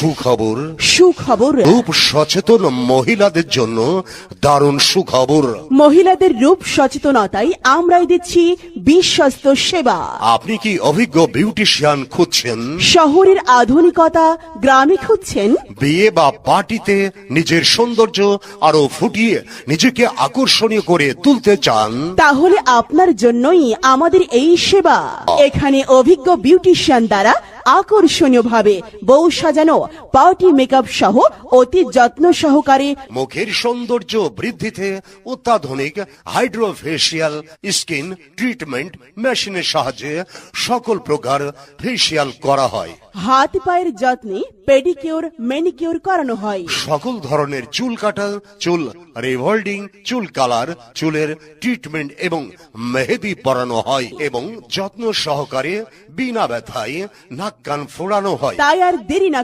সুখবর। সুখবর। রূপ সচেতন মহিলাদের জন্য দারুণ সুখবর। মহিলাদের রূপ সচেতনতায় আমরাই দিচ্ছি বিশ্বস্ত সেবা। আপনি কি অভিজ্ঞ বিউটিশিয়ান খুঁজছেন? শহরের আধুনিকতা গ্রামে খুঁজছেন? বিয়ে বা পার্টিতে নিজের সৌন্দর্য আরও ফুটিয়ে নিজেকে আকর্ষণীয় করে তুলতে চান? তাহলে আপনার জন্যই আমাদের এই সেবা। এখানে অভিজ্ঞ বিউটিশিয়ান দ্বারা আকর্ষণীয় ভাবে বউ সাজানো পার্টি মেকআপ সহ অতি যত্ন সহকারে মুখের সৌন্দর্য বৃদ্ধিতে অত্যাধুনিক হাইড্রোফেশিয়াল স্কিন ট্রিটমেন্ট মেশিনের সাহায্যে সকল প্রকার ফেসিয়াল করা হয়। হাত পায়ের যত্নে পেডিকিউর ম্যানিকিউর করানো হয়। সকল ধরনের চুল কাটা চুল রিভোল্ডিং চুল কালার চুলের ট্রিটমেন্ট এবং মেহেদি পরানো হয় এবং যত্ন সহকারে বিনা ব্যথায় নাক কান ফোড়ানো হয়। তাই আর দেরি না